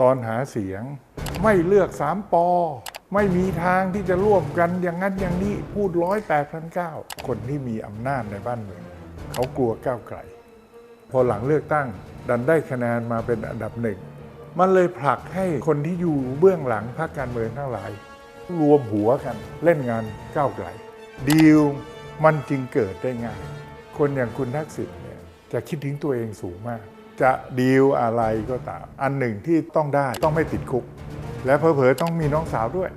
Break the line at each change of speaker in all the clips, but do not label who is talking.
ตอนหาเสียง ไม่เลือกสามปอ ไม่มีทางที่จะร่วมกันอย่างนั้นอย่างนี้พูดร้อยแปดพันเก้าคนที่มีอำนาจในบ้านเมืองเขากลัวก้าวไกล พอหลังเลือกตั้ง ดันได้คะแนนมาเป็นอันดับหนึ่ง มันเลยผลักให้คนที่อยู่เบื้องหลังพรรคการเมืองทั้งหลาย รวมหัวกันเล่นงานก้าวไกลดีลมันจึงเกิดได้ง่าย คนอย่างคุณทักษิณเนี่ยจะคิดถึงตัวเองสูงมาก จะดีลอะไรก็ตาม อันหนึ่งที่ต้องได้ต้องไม่ติดคุก และเผลอๆต้องมีน้องสาวด้วย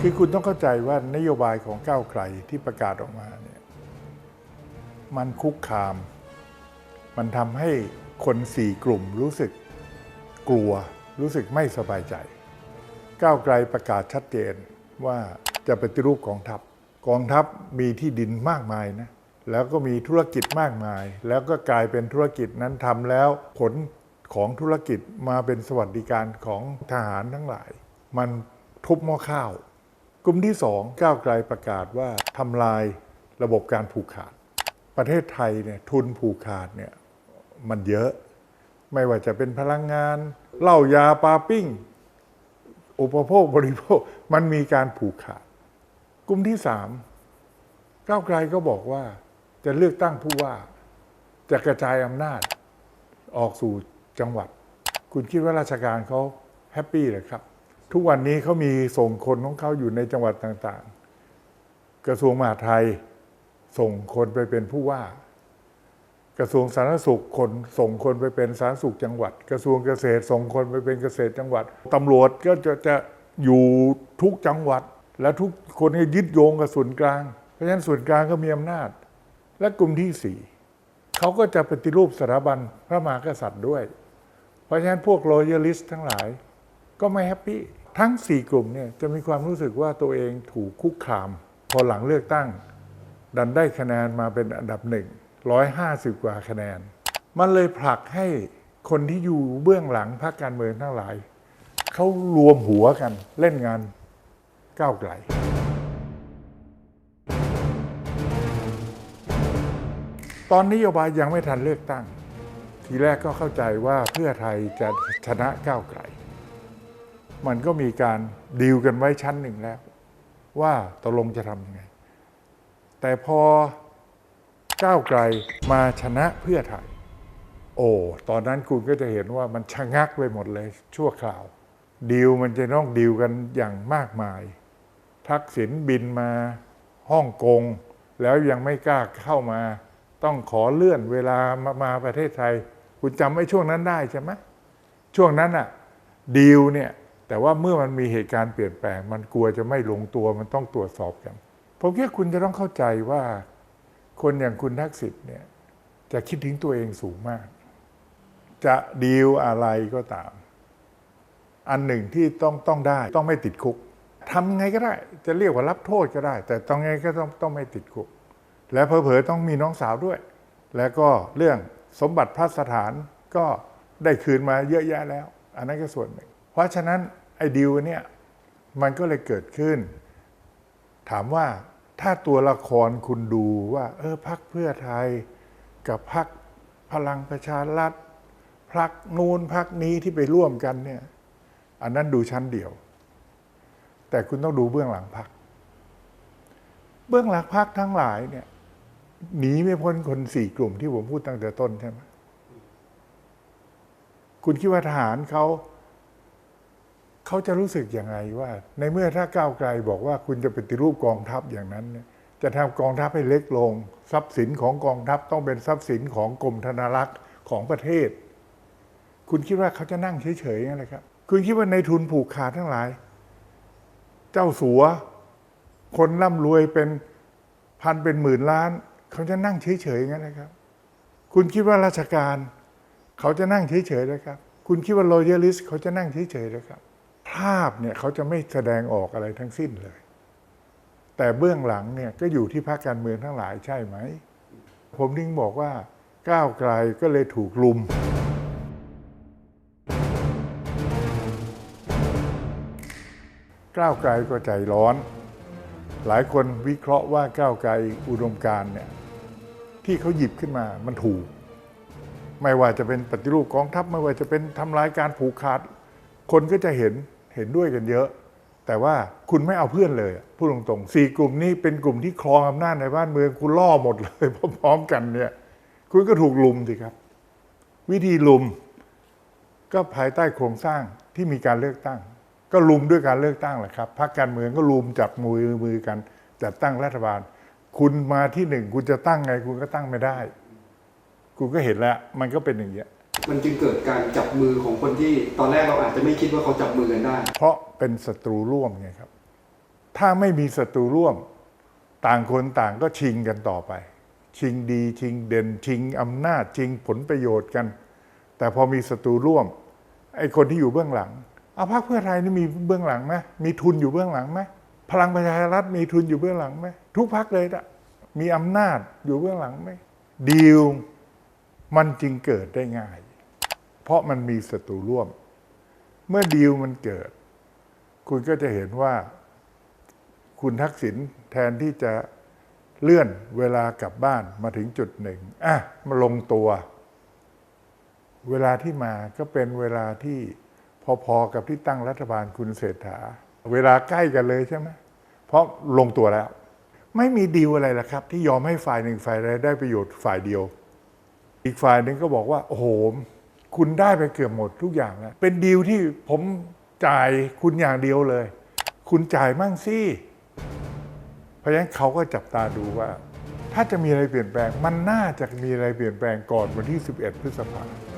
คือคุณต้องเข้าใจว่านโยบายของก้าวไกลที่ประกาศออกมาเนี่ยมันคุกคาม มันทำให้คนสี่กลุ่มรู้สึกกลัวรู้สึกไม่สบายใจ ก้าวไกลประกาศชัดเจนว่าจะปฏิรูปกองทัพ กองทัพมีที่ดินมากมายนะแล้วก็มีธุรกิจมากมาย แล้วก็กลายเป็นธุรกิจนั้นทำแล้วผลของธุรกิจมาเป็นสวัสดิการของทหารทั้งหลาย มันทุบหม้อข้าว กลุ่มที่สองก้าวไกลประกาศว่าทำลายระบบการผูกขาด ประเทศไทยเนี่ยทุนผูกขาดเนี่ยมันเยอะ ไม่ว่าจะเป็นพลังงานเหล้ายาปาปิ้ง อุปโภคบริโภคมันมีการผูกขาด ลุ่มที่สามก้าวไกลก็บอกว่าจะเลือกตั้งผู้ว่า จะกระจายอำนาจออกสู่จังหวัด คุณคิดว่าราชการเขาแฮปปี้เลยครับ ทุกวันนี้เขามีส่งคนของเขาอยู่ในจังหวัดต่างๆ กระทรวงมหาดไทยส่งคนไปเป็นผู้ว่า กระทรวงสาธารณสุขคนส่งคนไปเป็นสาธารณสุขจังหวัด กระทรวงเกษตรส่งคนไปเป็นเกษตรจังหวัดตำรวจก็จะจะอยู่ทุกจังหวัด และทุกคนก็ยึดโยงกับส่วนกลาง เพราะฉะนั้นส่วนกลางก็มีอำนาจ และกลุ่มที่สี่เขาก็จะปฏิรูปสถาบันพระมหากษัตริย์ด้วย เพราะฉะนั้นพวกรอยัลิสทั้งหลาย ก็ไม่แฮปปี้ทั้ง4กลุ่มเนี่ยจะมีความรู้สึกว่าตัวเองถูกคุกคาม พอหลังเลือกตั้ง ดันได้คะแนนมาเป็นอันดับหนึ่งร้อยห้าสิบกว่าคะแนน มันเลยผลักให้คนที่อยู่เบื้องหลังพรรคการเมืองทั้งหลายเขารวมหัวกันเล่นงาน ก้าวไกล ตอนนโยบายยังไม่ทันเลือกตั้ง ทีแรกก็เข้าใจว่าเพื่อไทยจะชนะก้าวไกล มันก็มีการดีลกันไว้ชั้นหนึ่งแล้ว ว่าตกลงจะทำยังไง แต่พอก้าวไกลมาชนะเพื่อไทย โอ้ ตอนนั้นคุณก็จะเห็นว่ามันชะงักไปหมดเลยชั่วคราวดีลมันจะต้องดีลกันอย่างมากมาย ทักษิณบินมาฮ่องกง แล้วยังไม่กล้าเข้ามา ต้องขอเลื่อนเวลามามาประเทศไทย คุณจำไอ้ช่วงนั้นได้ใช่ไหมช่วงนั้นอะดีลเนี่ยแต่ว่าเมื่อมันมีเหตุการณ์เปลี่ยนแปลง มันกลัวจะไม่ลงตัวมันต้องตรวจสอบกันผมคิดคุณจะต้องเข้าใจว่า คนอย่างคุณทักษิณเนี่ยจะคิดถึงตัวเองสูงมาก จะดีลอะไรก็ตาม อันหนึ่งที่ต้องต้องได้ ต้องไม่ติดคุก ทำไงก็ได้ จะเรียกว่ารับโทษก็ได้ แต่ต้องไงก็ต้องต้องไม่ติดคุก และเผลอๆต้องมีน้องสาวด้วย แล้วก็เรื่องสมบัติพระสถานก็ได้คืนมาเยอะแยะแล้ว อันนั้นก็ส่วนหนึ่ง เพราะฉะนั้นไอ้ดีลเนี่ยมันก็เลยเกิดขึ้น ถามว่าถ้าตัวละครคุณดูว่า เออพักเพื่อไทย กับพักพลังประชารัฐพักนูนพักนี้ที่ไปร่วมกันเนี่ย อันนั้นดูชั้นเดียว แต่คุณต้องดูเบื้องหลังพัก เบื้องหลังพักทั้งหลายเนี่ยหนีไม่พ้นคนสี่กลุ่มที่ผมพูดตั้งแต่ต้นใช่ไหมคุณคิดว่าทหารเขาเขาจะรู้สึกยังไงว่า ในเมื่อถ้าก้าวไกลบอกว่าคุณจะปฏิรูปกองทัพอย่างนั้นเนี่ยจะทำกองทัพให้เล็กลง ทรัพย์สินของกองทัพต้องเป็นทรัพย์สินของกรมธนารักษ์ของประเทศ คุณคิดว่าเขาจะนั่งเฉยๆงั้นเลยครับ คุณคิดว่าในทุนผูกขาดทั้งหลาย เจ้าสัว คนร่ำรวยเป็นพันเป็นหมื่นล้าน เขาจะนั่งเฉยๆงั้นนะครับ คุณคิดว่าราชการเขาจะนั่งเฉยๆนะครับ คุณคิดว่า loyalist เขาจะนั่งเฉยๆนะครับ ภาพเนี่ยเขาจะไม่แสดงออกอะไรทั้งสิ้นเลย แต่เบื้องหลังเนี่ยก็อยู่ที่พรรคการเมืองทั้งหลายใช่ไหม ผมถึงบอกว่าก้าวไกลก็เลยถูกลุม ก้าวไกลก็ใจร้อน หลายคนวิเคราะห์ว่าก้าวไกลอุดมการเนี่ยที่เขาหยิบขึ้นมามันถูก ไม่ว่าจะเป็นปฏิรูปกองทัพไม่ว่าจะเป็นทำลายการผูกขาด คนก็จะเห็นเห็นด้วยกันเยอะ แต่ว่าคุณไม่เอาเพื่อนเลยพูดตรงๆสี่กลุ่มนี้เป็นกลุ่มที่ครองอำนาจในบ้านเมืองคุณล่อหมดเลยพร้อมๆกันเนี่ยคุณก็ถูกลุมสิครับ วิธีลุมก็ภายใต้โครงสร้างที่มีการเลือกตั้ง ก็ลุมด้วยการเลือกตั้งแหละครับพรรคการเมืองก็ลุมจับมือมือกันจัดตั้งรัฐบาล คุณมาที่หนึ่งคุณจะตั้งไง คุณก็ตั้งไม่ได้ คุณก็เห็นแล้ว มันก็เป็นอย่างเงี้ย
มันจึงเกิดการจับมือของคนที่ตอนแรกเราอาจจะไม่คิดว่าเขาจับมือกันได้
เพราะเป็นศัตรูร่วมไงครับ ถ้าไม่มีศัตรูร่วม ต่างคนต่างก็ชิงกันต่อไป ชิงดีชิงเด่นชิงอำนาจชิงผลประโยชน์กัน แต่พอมีศัตรูร่วมไอ้คนที่อยู่เบื้องหลัง เอาพรรคเพื่อไทยนี่มีเบื้องหลังไหมมีทุนอยู่เบื้องหลังไหมพลังประชารัฐมีทุนอยู่เบื้องหลังไหมทุกพรรคเลยนะมีอำนาจอยู่เบื้องหลังไหมดีลมันจึงเกิดได้ง่าย เพราะมันมีศัตรูร่วม เมื่อดีลมันเกิด คุณก็จะเห็นว่า คุณทักษิณแทนที่จะเลื่อนเวลากลับบ้านมาถึงจุดหนึ่งอะมาลงตัว เวลาที่มาก็เป็นเวลาที่ พอๆกับที่ตั้งรัฐบาลคุณเศรษฐา เวลาใกล้กันเลยใช่ไหมเพราะลงตัวแล้ว ไม่มีดีลอะไรละครับ ที่ยอมให้ฝ่ายหนึ่งฝ่ายใดได้ประโยชน์ฝ่ายเดียว อีกฝ่ายหนึ่งก็บอกว่า โอ้โหคุณได้ไปเกือบหมดทุกอย่างแล้วเป็นดีลที่ผมจ่ายคุณอย่างเดียวเลย คุณจ่ายมั่งสิเพราะฉะนั้นเขาก็จับตาดูว่า ถ้าจะมีอะไรเปลี่ยนแปลง มันน่าจะมีอะไรเปลี่ยนแปลงก่อนวันที่ 11 พฤษภาคม